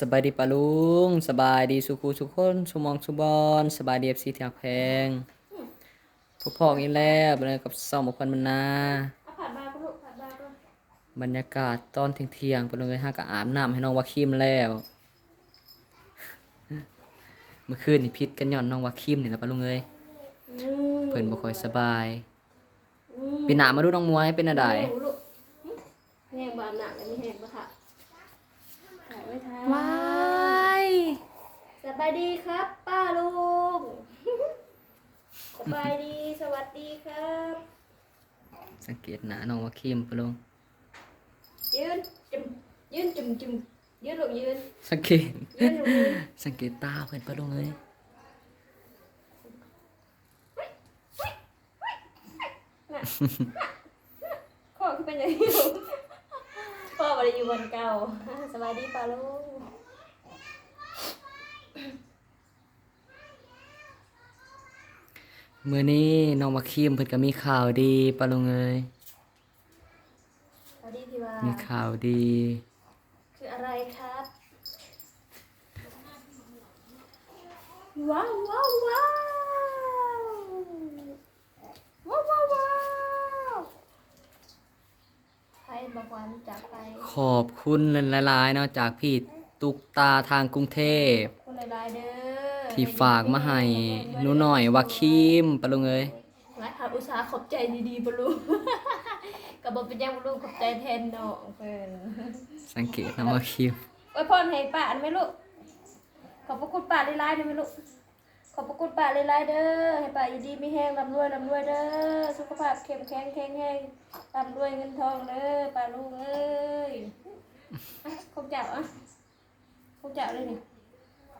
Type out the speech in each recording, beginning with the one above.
สบายดีปะลุง สบายดีสุขุสุขคนสุมองสุบอนสบายดีเอฟซีที่หักแพงพวกพ่ออีแล้วบรรยกาศสองบุคคลมันนาบาร์ก็ลูกผัดบรรยากาศตอนเที่ยงๆปะลุงเลยฮะก็อาบน้ำให้น้องวาคิมแล้ว เมื่อคืนนี่พิษกันย้อนน้องวาคิมนี่แหละปะลุงเลยเพิ่นบ่ค่อยสบายอืมปีหน้ามาดูน้องมวยเป็นอะไรแห้งบาหนักแล้วมีแห้ง ไว้ท้ายว้ายสบายดีครับ ป้าลุงสบายดีสวัสดีครับ สังเกตหน้าน้องวาคิมปะลุงยืนจุ่มยืนจุ่มจุ่มยืนลูกยืน สังเกต ยืนลูกยืนสังเกตตาเพิ่นปะลุงเลยน่ะข้อคือเป็นอย่างนี้ ลูกพ่อมาอยู่บนเก่าสบายดีป้าลุงมื้อนี้น้องวาคิมเพิ่นก็มีข่าวดีปะลุงเอ้ยสวัสดีพี่ว่ามีข่าวดี คืออะไรครับ ว้าวว้าวว้าวว้าวว้าวว้าวใครบอกวันจากไป ขอบคุณหลายๆเนาะจากพี่ตุกตาทางกรุงเทพคนหลายๆเด้อที่ฝากมาให้หนูหน่อยวาคิมปะลุงเอ้ยหลายครับอุตสาห์ขอบใจดีๆบลูกับบเป็นยังบลูขอบใจแทนน้องเพิ่นสังเกตน้องวาคิมไว้พรให้ป้าอันไหมลูกขอบพระคุณป้าหลายๆเด้อไหมลูกขอบพระคุณป้าหลายๆเด้อให้ป้าอยู่ดีมีแห้งร่ำรวยร่ำรวยเด้อสุขภาพเข้มแข็งแข็งแรงร่ำรวยเงินทองเด้อป้าลุงเอ้ย อะคงเจ้าอะคงเจ้าเลยนี่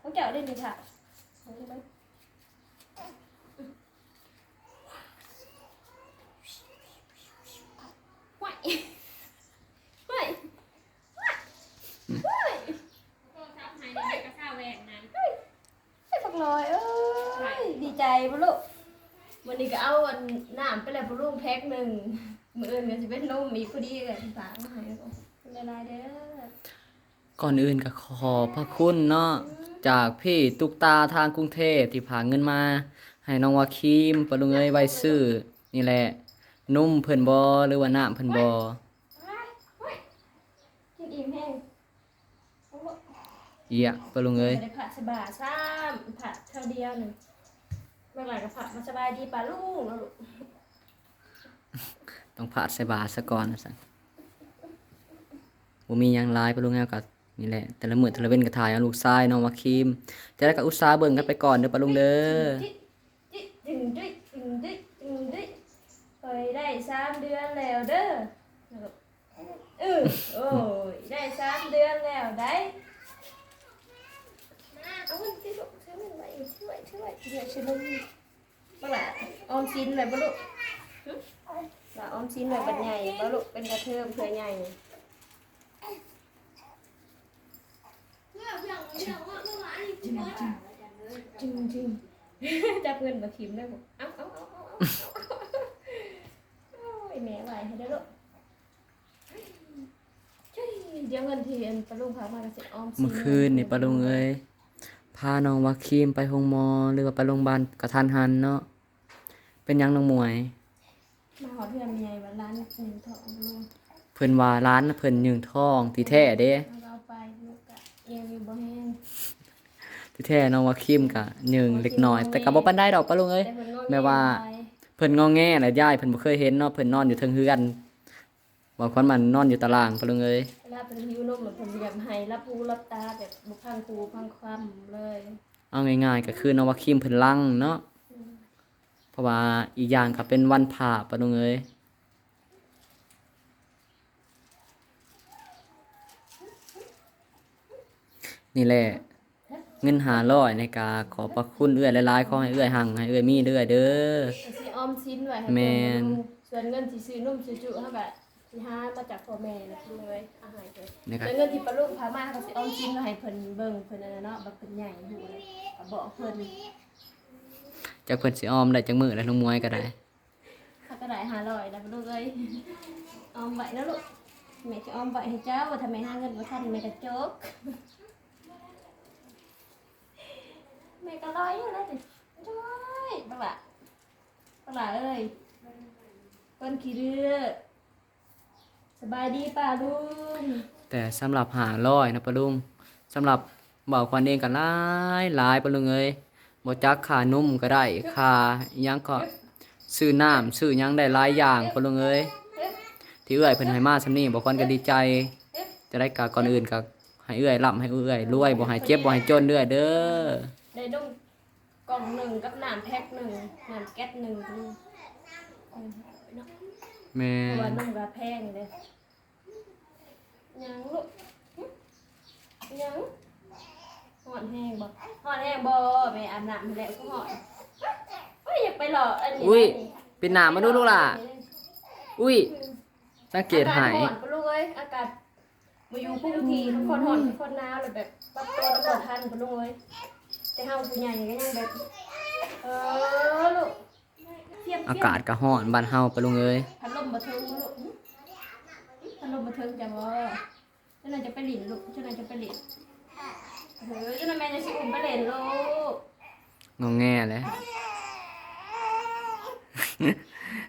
คงเจ้าเลยนี่ค่ะเอาใช่ไหมไหวไหวไหวไอ้พักลอยเอ้ยดีใจบุลูกวันนี้ก็เอาอันน้ำไปแล้วบุลูกแพ็คหนึ่งมืออื่นก็จะเป็นนมอีกพอดีกันฝากมาให้ลูกละลายเด้อ ก่อนอื่นก็ขอบพระคุณเนาะจากพี่ตุกตาทางกรุงเทพที่พาเงินมา ให้น้องวาคิมปะลุงเอ้ยไว้ซื้อนี่แหละ นุ่มเพิ่นบ่หรือว่าน้ำเพิ่นบ่กินอิ่มแห้งโอ้โหเอียปะลุงเอ้ยไม่ได้ผัดสบายซ้ำผัดเท่าเดียวหนึ่งเมื่อไหร่ก็ผัดมาสบายดีป่ะลูกนะลูกต้องผาดใส่บาตรซะก่อนนะสั่นบ่มีหยังหลายปะลุงเอ้ยก็ นี่แหละ แต่ละมื้อแต่ละเว้นก็ถ่ายเอาลูกชายน้องวาคิมจะได้ก็อุตส่าห์เบิ่งกันไปก่อนเด้อปะลุงเด้อจิ๊ดจิ๊ดจึงจิ๊ดจึงจิ๊ดจึงจิ๊ดเคยได้สามเดือนแล้วเด้อเออโอ้ยได้สามเดือนแล้วได้เอาเงินที่ลูกซื้อเงินไว้ช่วยช่วยเดี๋ยวฉันลงบ้างละออมสินแบบบ่ลูกหึละออมสินแบบบัดใหญ่บ่ลูกเป็นกระเทิมเพื่อใหญ่ จริงจริงจับเงินมาทิมได้บอาเอ้าเอ้าเอ้าเอาโอ้ยแม่ไหวให้ได้ลูกเดี๋ยวเงินทีอันปลาลุงพามาก็สิออมเมื่อคืนนี่ปะลุงเอ้ยพาน้องวาคิมไปโรงหมอหรือว่าไปโรงพยาบาลกระทันหันเนาะเป็นยังน้องมวย มาหอเพื่อนมีไงวันร้านหนึ่งทองลุงเพิ่อนว่าร้านเพิ่อนยืงทองที่แท้เด้ กกะเอียงอยู่บ่แห้งที่แท้น้องวาคิมก็ยืงเล็กน้อย แต่ก็บ่ปานใดดอกปะลุงเอ้ย แต่เพิ่นงอแม่ว่าไปเพิ่นงอแงแหละยายเพิ่นบ่เคยเห็นเนาะเพิ่นนอนอยู่เทิงเฮือนบางคนมันนอนอยู่ตารางปะลุงเอ้ยเวลาเป็นหิวนมเหมือนผมอยากให้รับรู้รับตาแบบบุพังคูพังความเลยเอาง่ายๆก็คือน้องวาคิมเพิ่นลังเนาะเพราะว่าอีกอย่างก็เป็นวันพระปะลุงเอ้ย นี่แหละเงินหาร้อยในกาขอบพระคุณเอื้อยหลายๆขอให้เอื้อยหังให้เอื้อยมีเรื่อยเด้อแต่สิออมสินไว้ให้แม่นเพิ่นส่วนเงินที่ซื้อนมซื้อจุเฮาก็สิหามาจากพ่อแม่นะเลยอาหารเพิ่นนะครับส่วนเงินที่ปลาลูกพามาเขาสิออมสินไว้ให้เพิ่นเบิ่งเพิ่นนั่นน่ะเนาะบักเพิ่นใหญ่อยู่เลยก็บอกเพิ่นจากเพิ่นสิออมได้จังมื้อแล้วน้องมวยก็ได้ เขาก็ได้500แล้วปลาลูกเอ้ยออมไว้นะลูกแม่สิออมไว้ให้เจ้าว่าถ้าแม่หาเงินบ่ทันแม่ก็จก ม่ก็ร้อยอยู่แล้วดิร้อยบังละบังละเอ้ยต้นขี้เดือ สบายดีป่าลุงแต่สำหรับหาร้อยนะปะลุงสำหรับเบาควันเองก็หลายหลายปะลุงเอ้ยบ่จักค่านุ่มก็ได้ค่าอิหยังก็ซื้อน้ำซื้อหยังได้หลายอย่างปะลุงเอ้ยเอ๊ะที่เอื้อยเพิ่นให้มาซำนี้บ่ควรก็ดีใจเอ๊ะจะได้กาก่อนอื่นก็ให้เอื้อยร่ำให้เอื้อยรวยบ่ให้เจ็บบ่ให้จนเด้อเด้อ ได้ดมกล่องหนึ่งกับน้ำแพ็คหนึ่งน้ำแก๊สหนึ่งลุงอืมเนาะแม่เพราะว่านมกระแพงเลยยังลูกหึยังหอนแห้งบ่หอนแห้งบ่ไปอาบน้ำแล้วก็หอนเฮ้ยอยากไปหล่ออันนี้อุ้ยนะนี่ปิดหน้ามาดูลูกล่ะ อุ้ยสังเกตหาย อากาศหอนปะลูกเอ้ยอากาศมาอยู่พุ่งทีทุกคนหอนทุกคนหนาวเลยแบบปรับตัวแล้วบ่ทันปะลูกเอ้ย แต่เฮาผู้ใหญ่ก็ยังแบบเออลูกเทียมอากาศก็ร้อนบ้านเฮาปะลุงเอ้ยพัดลมบ่เทิงบ่ลูกหึพัดลมบ่เทิงจ้ะบ่เจ้านายจะไปหลินลูกเจ้านายจะไปหลินเออเจ้านายแม่จะสิอุ้มไปเล่นลูกงอแงแหล้ว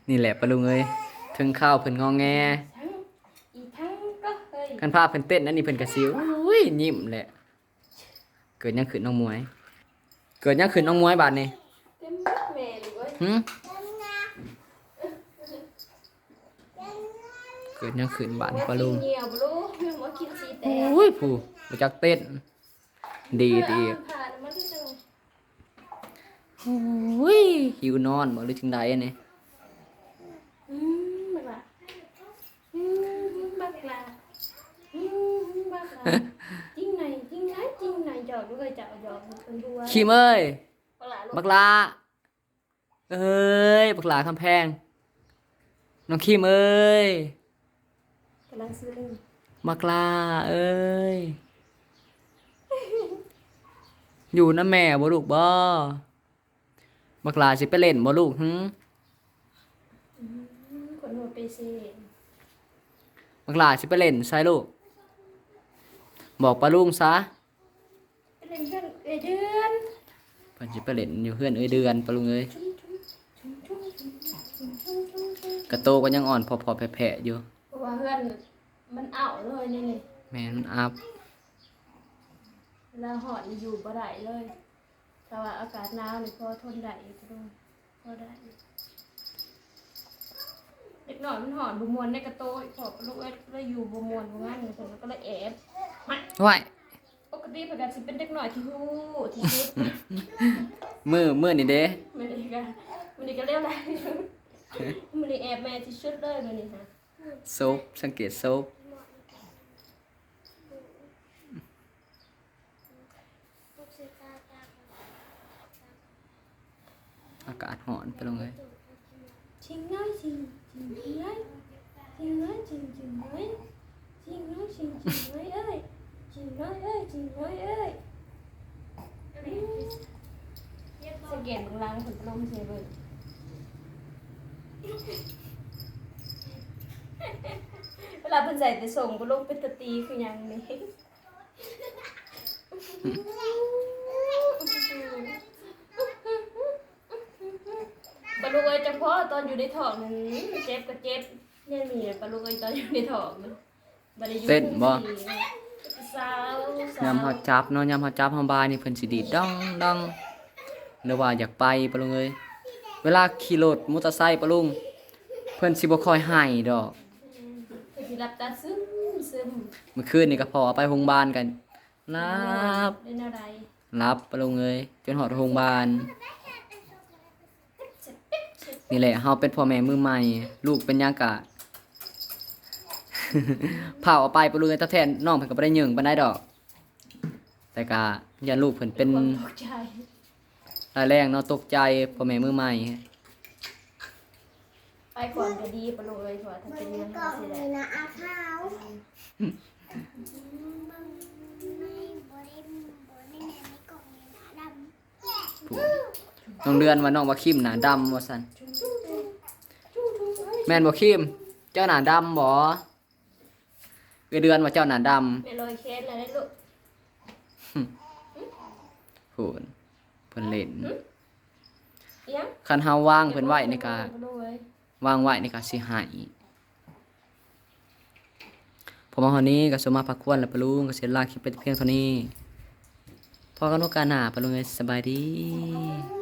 นี่แหละปะลุงเอ้ยถึงข้าวเพิ่นงอแงทั้งอีกทั้งก็เฮ้ยคันพาเพิ่นเต้นนั่นนี่เพิ่นก็สิอุ้ยยิ้มแหละ เกิดหยังขึ้นน้องมวย เกิดยังขึ้นน้องมวยบาทนี่หืเกิดยังขึ้นบาดนี่ปลาลุงอุ้ยผู้มาจากเต้น ดีดีอุ้ยหิวนอนบ่หรือถึงใดเนี่ย คิมเอ้ย บักล่ะลูกบักลา เอ้ย บักลาคำแพง น้องคิมเอ้ย กำลังซื้อบักลา เอ้ย อยู่นะแม่บ่ลูกบ่บักลาสิไปเล่นบ่ลูกหึอืมคนหัวไปเซ่บักลาสิไปเล่นใช่ลูก บอกป้าลุงซะไปเล่นเพื่อนเอยเดือนเพันจิไปเล่นอยู่เพื่อนเอ้ยเดือนปะลุงเอ้ยกระโตก็ยังอ่อนพอๆแผ่ๆอยู่เพราะว่าเพื่อนมันเอาเลยนี่แม่นอัพแล้วหอดอยู่บ่ได้เลย แต่ว่าอากาศหนาวนี่พอทนได้อยู่ลุงพอได้เด็กหน่อยมันหอนบุมวลในกระโตอีกพอลูกเอ็ดเลยอยู่บุมวลบุงงานเลนก็เลยแอบไหวายปกติเพิ่นก็สิเป็นเด็กหน่อยที่ฮู้ที่สุดมือมือนี่เด้มันนี่ก็มันนี่ก็เรียกอะไรมันนี่แอบแม่ที่สุดเลยมันนี่ฮะโซบสังเกตโซบอากาศร้อนไปลงเลยชิงน้อยชิงชิงน้อยชิงน้อยชิงชิงน้อยชิงน้อยชิงชิงน้อยเอ้ย ชิงน้อยเอ้ยชิงน้อยเอ้ยสแกนบางลังลลมเสียเลยเวลาเพิ่นใส่แต่ส่งบ่ลงเป็นตะตีคือหยังนี่ปลาลูกเอ้ยจังพ่อตอนอยู่ในท้องนั้นเจ็บก็เจ็บเนี่ยมีปลาลูกเอ้ยตอนอยู่ในท้องมันบ่ได้อยู่เต้นบ่ สาวสาวยามเฮาจับเนาะยามเฮาจับเฮาบายนี่เพิ่นสิดีดดองดองหรือว่าอยากไปปะลุงเอ้ยเวลาขี่รถมอเตอร์ไซค์ปะลุงเพิ่นสิบ่ค่อยให้ดอกเพิ่นสิรับตาซึมซึมเมื่อคืนนี่ก็พอไปโรงพยาบาลกันรับเป็นอะไรรับปะลุงเอ้ยจนฮอดโรงพยาบาล นี่แหละเฮาเป็นพ่อแม่มือใหม่ ลูกเป็นหยังกะ เผาเอาไปปะลุงเอ้ยตาแทนน้องเพิ่นก็บ่ได้ยิงปานใดดอก แต่กะอย่าลูกเพิ่นเป็นความตกใจรายแรงเนาะตกใจพ่อแม่มือใหม่ไปก่อนก็ดีปลาลูกเอ้ยเพราะว่าถ้าเป็นเรื่องสิได้นะอาขาวไม่บริบริแม่ไม่กล่องเลยนะดน้องเดือนว่าน้องว่าคิมหน้าดำว่าซั่นแม่นบ่คิมเจ้าหน้าดำบ่ เอ้ยเดือนว่าเจ้าหน้าดำไม่ลอยเคสเลยนะลูกพูนเพิ่นเล่นอิหยังคันเฮาว่างเพิ่นไว้ในกาเก็บไว้วางไว้ในกาสิหายผมมาวันนี้ก็สมมาพักควรและปะลุงก็เสียลาคลิปไปเพียงเท่านี้พอกันโอกาสหน้าปะลุงเอ้ยสบายดีอื